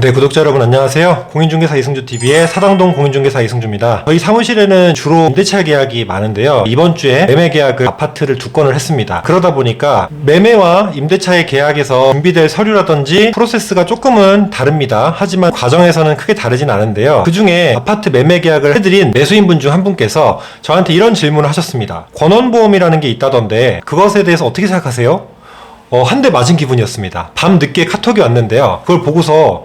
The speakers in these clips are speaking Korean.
네, 구독자 여러분 안녕하세요. 공인중개사 이승주 TV의 사당동 공인중개사 이승주입니다. 저희 사무실에는 주로 임대차 계약이 많은데요. 이번 주에 매매 계약을 아파트를 두 건을 했습니다. 그러다 보니까 매매와 임대차의 계약에서 준비될 서류라든지 프로세스가 조금은 다릅니다. 하지만 과정에서는 크게 다르진 않은데요. 그 중에 아파트 매매 계약을 해드린 매수인분 중 한 분께서 저한테 이런 질문을 하셨습니다. 권원보험이라는 게 있다던데 그것에 대해서 어떻게 생각하세요? 어, 한 대 맞은 기분이었습니다. 밤 늦게 카톡이 왔는데요. 그걸 보고서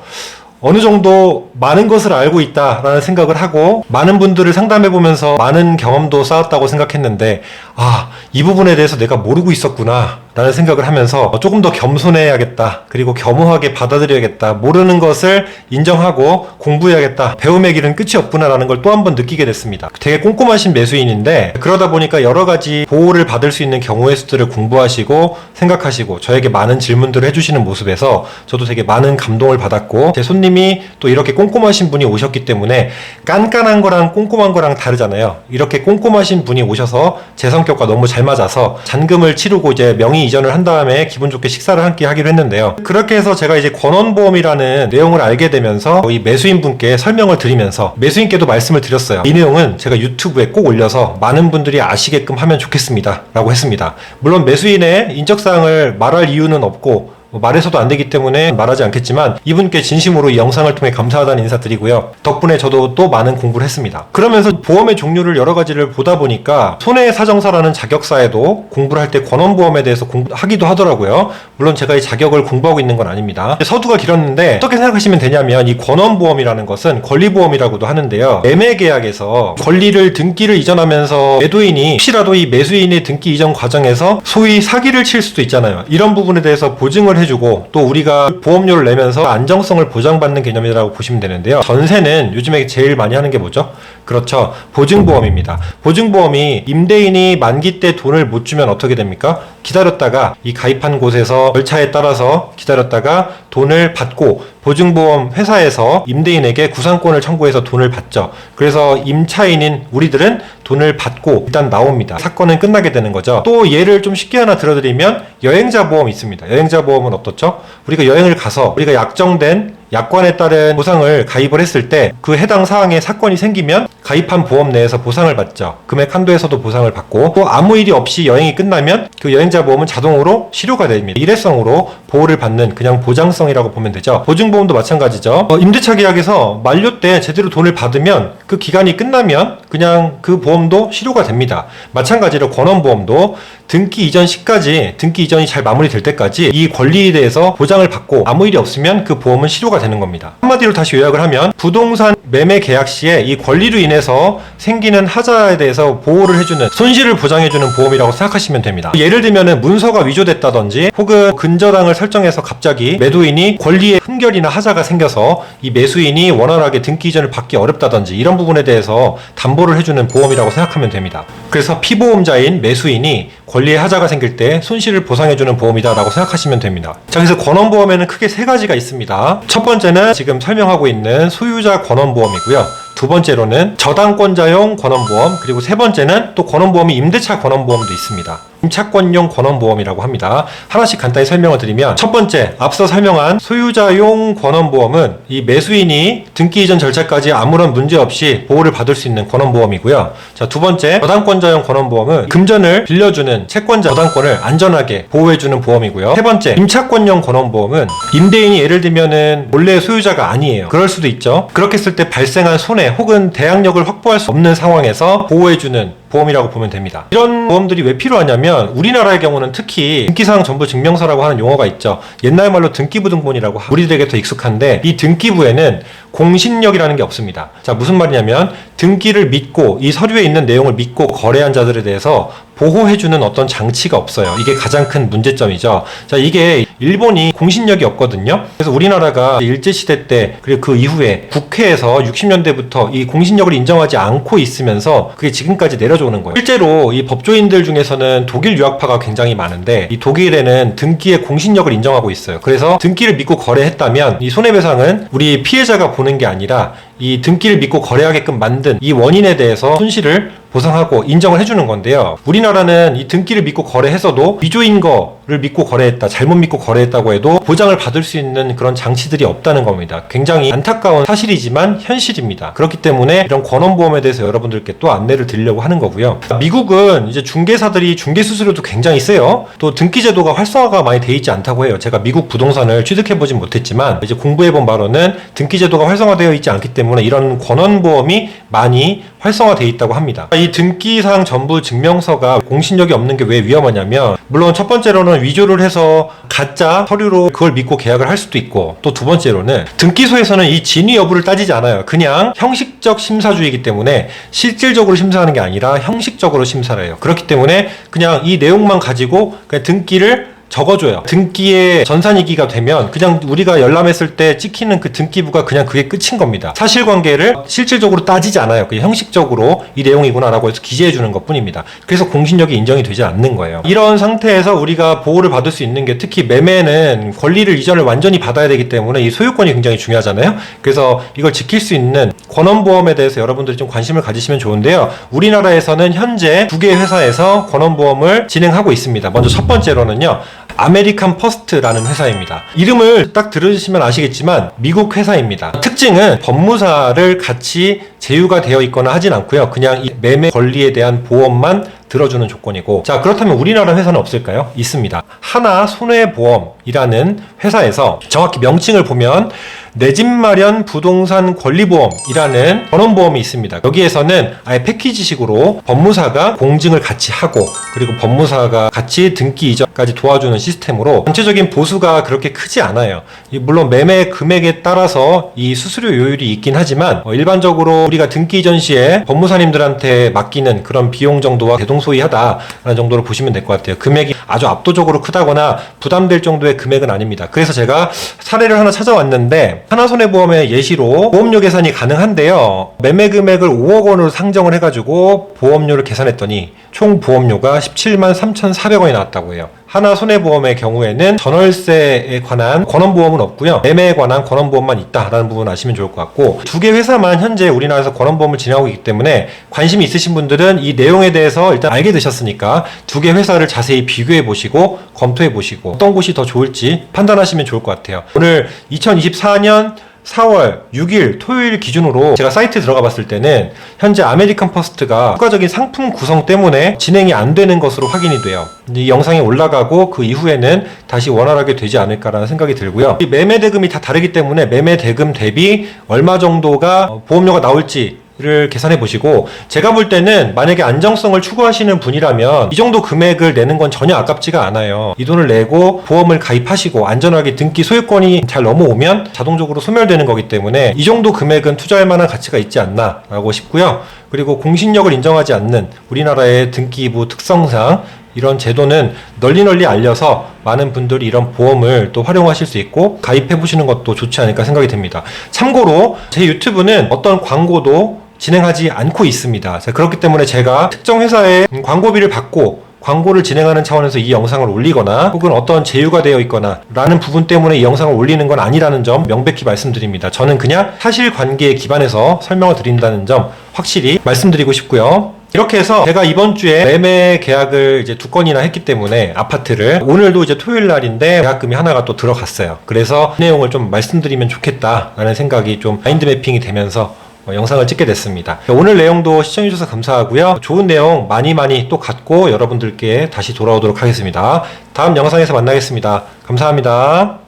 어느 정도 많은 것을 알고 있다라는 생각을 하고 많은 분들을 상담해 보면서 많은 경험도 쌓았다고 생각했는데 아, 이 부분에 대해서 내가 모르고 있었구나 라는 생각을 하면서 조금 더 겸손해야겠다. 그리고 겸허하게 받아들여야겠다. 모르는 것을 인정하고 공부해야겠다. 배움의 길은 끝이 없구나라는 걸 또 한 번 느끼게 됐습니다. 되게 꼼꼼하신 매수인인데 그러다 보니까 여러 가지 보호를 받을 수 있는 경우의 수들을 공부하시고 생각하시고 저에게 많은 질문들을 해주시는 모습에서 저도 되게 많은 감동을 받았고 제 손님이 또 이렇게 꼼꼼하신 분이 오셨기 때문에 깐깐한 거랑 꼼꼼한 거랑 다르잖아요. 이렇게 꼼꼼하신 분이 오셔서 제 성격과 너무 잘 맞아서 잔금을 치르고 이제 명의 이전을 한 다음에 기분 좋게 식사를 함께 하기로 했는데요. 그렇게 해서 제가 이제 권원보험이라는 내용을 알게 되면서 이 매수인 분께 설명을 드리면서 매수인께도 말씀을 드렸어요. 이 내용은 제가 유튜브에 꼭 올려서 많은 분들이 아시게끔 하면 좋겠습니다. 라고 했습니다. 물론 매수인의 인적사항을 말할 이유는 없고 뭐 말해서도 안 되기 때문에 말하지 않겠지만 이분께 진심으로 이 영상을 통해 감사하다는 인사 드리고요. 덕분에 저도 또 많은 공부를 했습니다. 그러면서 보험의 종류를 여러 가지를 보다 보니까 손해사정사라는 자격사에도 공부를 할 때 권원보험에 대해서 공부하기도 하더라고요. 물론 제가 이 자격을 공부하고 있는 건 아닙니다. 서두가 길었는데 어떻게 생각하시면 되냐면 이 권원보험이라는 것은 권리보험이라고도 하는데요. 매매계약에서 권리를 등기를 이전하면서 매도인이 혹시라도 이 매수인의 등기 이전 과정에서 소위 사기를 칠 수도 있잖아요. 이런 부분에 대해서 보증을 해주고 또 우리가 보험료를 내면서 안정성을 보장받는 개념이라고 보시면 되는데요. 전세는 요즘에 제일 많이 하는 게 뭐죠? 그렇죠. 보증보험입니다. 보증보험이 임대인이 만기 때 돈을 못 주면 어떻게 됩니까? 기다렸다가 이 가입한 곳에서 절차에 따라서 기다렸다가 돈을 받고 보증보험 회사에서 임대인에게 구상권을 청구해서 돈을 받죠. 그래서 임차인인 우리들은 돈을 받고 일단 나옵니다. 사건은 끝나게 되는 거죠. 또 예를 좀 쉽게 하나 들어드리면 여행자 보험 있습니다. 여행자 보험은 어떻죠? 우리가 여행을 가서 우리가 약정된 약관에 따른 보상을 가입을 했을 때 그 해당 사항에 사건이 생기면 가입한 보험 내에서 보상을 받죠. 금액 한도에서도 보상을 받고 또 아무 일이 없이 여행이 끝나면 그 여행자 보험은 자동으로 실효가 됩니다. 일회성으로 보호를 받는 그냥 보장성이라고 보면 되죠. 보증보험도 마찬가지죠. 어, 임대차 계약에서 만료 때 제대로 돈을 받으면 그 기간이 끝나면 그냥 그 보험도 실효가 됩니다. 마찬가지로 권원보험도 등기 이전 시까지 등기 이전이 잘 마무리될 때까지 이 권리에 대해서 보장을 받고 아무 일이 없으면 그 보험은 실효가 되는 겁니다. 한마디로 다시 요약을 하면 부동산 매매 계약 시에 이 권리로 인해 서 생기는 하자에 대해서 보호를 해주는 손실을 보장해주는 보험이라고 생각하시면 됩니다. 예를 들면은 문서가 위조됐다든지 혹은 근저당을 설정해서 갑자기 매도인이 권리에 흠결이나 하자가 생겨서 이 매수인이 원활하게 등기 이전을 받기 어렵다든지 이런 부분에 대해서 담보를 해주는 보험이라고 생각하면 됩니다. 그래서 피보험자인 매수인이 권리에 하자가 생길 때 손실을 보상해주는 보험이다라고 생각하시면 됩니다. 자, 그래서 권원보험에는 크게 세 가지가 있습니다. 첫 번째는 지금 설명하고 있는 소유자 권원보험이고요. 두 번째로는 저당권자용 권원보험, 그리고 세 번째는 또 권원보험이 임대차 권원보험도 있습니다. 임차권용 권원보험이라고 합니다. 하나씩 간단히 설명을 드리면 첫 번째, 앞서 설명한 소유자용 권원보험은 이 매수인이 등기 이전 절차까지 아무런 문제 없이 보호를 받을 수 있는 권원보험이고요. 자, 두 번째, 저당권자용 권원보험은 금전을 빌려주는 채권자 저당권을 안전하게 보호해주는 보험이고요. 세 번째, 임차권용 권원보험은 임대인이 예를 들면은 원래 소유자가 아니에요. 그럴 수도 있죠. 그렇게 했을 때 발생한 손해 혹은 대항력을 확보할 수 없는 상황에서 보호해주는 보험이라고 보면 됩니다. 이런 보험들이 왜 필요하냐면 우리나라의 경우는 특히 등기사항 전부 증명서라고 하는 용어가 있죠. 옛날 말로 등기부 등본이라고 하- 우리들에게 더 익숙한데 이 등기부에는 공신력이라는 게 없습니다. 자 무슨 말이냐면 등기를 믿고 이 서류에 있는 내용을 믿고 거래한 자들에 대해서 보호해주는 어떤 장치가 없어요. 이게 가장 큰 문제점이죠. 자 이게 일본이 공신력이 없거든요. 그래서 우리나라가 일제시대 때 그리고 그 이후에 국회에서 60년대부터 이 공신력을 인정하지 않고 있으면서 그게 지금까지 내려져 오는 거예요. 실제로 이 법조인들 중에서는 독일 유학파가 굉장히 많은데 이 독일에는 등기의 공신력을 인정하고 있어요. 그래서 등기를 믿고 거래했다면 이 손해배상은 우리 피해자가 보는 게 아니라 이 등기를 믿고 거래하게끔 만든 이 원인에 대해서 손실을 보상하고 인정을 해주는 건데요. 우리나라는 이 등기를 믿고 거래해서도 위조인 거거 를 믿고 거래했다, 잘못 믿고 거래했다고 해도 보장을 받을 수 있는 그런 장치들이 없다는 겁니다. 굉장히 안타까운 사실이지만 현실입니다. 그렇기 때문에 이런 권원보험에 대해서 여러분들께 또 안내를 드리려고 하는 거고요. 미국은 이제 중개사들이 중개 수수료도 굉장히 세요. 또 등기 제도가 활성화가 많이 돼 있지 않다고 해요. 제가 미국 부동산을 취득해 보진 못했지만 이제 공부해 본 바로는 등기 제도가 활성화되어 있지 않기 때문에 이런 권원보험이 많이 활성화되어 있다고 합니다. 이 등기상 전부 증명서가 공신력이 없는 게 왜 위험하냐면 물론 첫 번째로는 위조를 해서 가짜 서류로 그걸 믿고 계약을 할 수도 있고 또 두 번째로는 등기소에서는 이 진위 여부를 따지지 않아요. 그냥 형식적 심사주의이기 때문에 실질적으로 심사하는 게 아니라 형식적으로 심사를 해요. 그렇기 때문에 그냥 이 내용만 가지고 그냥 등기를 적어줘요. 등기의 전산이기가 되면 그냥 우리가 열람했을 때 찍히는 그 등기부가 그냥 그게 끝인 겁니다. 사실관계를 실질적으로 따지지 않아요. 그냥 형식적으로 이 내용이구나라고 해서 기재해 주는 것 뿐입니다. 그래서 공신력이 인정이 되지 않는 거예요. 이런 상태에서 우리가 보호를 받을 수 있는 게 특히 매매는 권리를 이전을 완전히 받아야 되기 때문에 이 소유권이 굉장히 중요하잖아요. 그래서 이걸 지킬 수 있는 권원보험에 대해서 여러분들이 좀 관심을 가지시면 좋은데요. 우리나라에서는 현재 두 개의 회사에서 권원보험을 진행하고 있습니다. 먼저 첫 번째로는요. 아메리칸 퍼스트라는 회사입니다. 이름을 딱 들으시면 아시겠지만 미국 회사입니다. 특징은 법무사를 같이 제휴가 되어 있거나 하진 않고요. 그냥 이 매매 권리에 대한 보험만 들어주는 조건이고 자 그렇다면 우리나라 회사는 없을까요? 있습니다. 하나 손해보험 이라는 회사에서 정확히 명칭을 보면 내 집 마련 부동산 권리보험이라는 전원보험이 있습니다. 여기에서는 아예 패키지식으로 법무사가 공증을 같이 하고 그리고 법무사가 같이 등기 이전까지 도와주는 시스템으로 전체적인 보수가 그렇게 크지 않아요. 이 물론 매매 금액에 따라서 이 수수료 요율이 있긴 하지만 어, 일반적으로 우리가 등기 이전 시에 법무사님들한테 맡기는 그런 비용 정도와 대동소이하다라는 정도로 보시면 될 것 같아요. 금액이 아주 압도적으로 크다거나 부담될 정도의 금액은 아닙니다. 그래서 제가 사례를 하나 찾아왔는데 하나손해보험의 예시로 보험료 계산이 가능한데요. 매매 금액을 5억 원으로 상정을 해가지고 보험료를 계산했더니 총 보험료가 17만 3,400원이 나왔다고 해요. 하나 손해보험의 경우에는 전월세에 관한 권원보험은 없고요. 매매에 관한 권원보험만 있다라는 부분 아시면 좋을 것 같고 두 개 회사만 현재 우리나라에서 권원보험을 진행하고 있기 때문에 관심이 있으신 분들은 이 내용에 대해서 일단 알게 되셨으니까 두 개 회사를 자세히 비교해 보시고 검토해 보시고 어떤 곳이 더 좋을지 판단하시면 좋을 것 같아요. 오늘 2024년 4월 6일 토요일 기준으로 제가 사이트에 들어가 봤을 때는 현재 아메리칸 퍼스트가 추가적인 상품 구성 때문에 진행이 안 되는 것으로 확인이 돼요. 이 영상이 올라가고 그 이후에는 다시 원활하게 되지 않을까라는 생각이 들고요. 이 매매 대금이 다 다르기 때문에 매매 대금 대비 얼마 정도가 어, 보험료가 나올지 를 계산해 보시고 제가 볼 때는 만약에 안정성을 추구하시는 분이라면 이 정도 금액을 내는 건 전혀 아깝지가 않아요. 이 돈을 내고 보험을 가입하시고 안전하게 등기 소유권이 잘 넘어오면 자동적으로 소멸되는 거기 때문에 이 정도 금액은 투자할 만한 가치가 있지 않나라고 싶고요. 그리고 공신력을 인정하지 않는 우리나라의 등기부 특성상 이런 제도는 널리 널리 알려서 많은 분들이 이런 보험을 또 활용하실 수 있고 가입해 보시는 것도 좋지 않을까 생각이 듭니다. 참고로 제 유튜브는 어떤 광고도 진행하지 않고 있습니다. 자, 그렇기 때문에 제가 특정 회사에 광고비를 받고 광고를 진행하는 차원에서 이 영상을 올리거나 혹은 어떤 제휴가 되어 있거나 라는 부분 때문에 이 영상을 올리는 건 아니라는 점 명백히 말씀드립니다. 저는 그냥 사실관계에 기반해서 설명을 드린다는 점 확실히 말씀드리고 싶고요. 이렇게 해서 제가 이번 주에 매매 계약을 이제 두 건이나 했기 때문에 아파트를 오늘도 이제 토요일 날인데 계약금이 하나가 또 들어갔어요. 그래서 그 내용을 좀 말씀드리면 좋겠다라는 생각이 좀 마인드 매핑이 되면서 어, 영상을 찍게 됐습니다. 오늘 내용도 시청해주셔서 감사하고요. 좋은 내용 많이 많이 또 갖고 여러분들께 다시 돌아오도록 하겠습니다. 다음 영상에서 만나겠습니다. 감사합니다.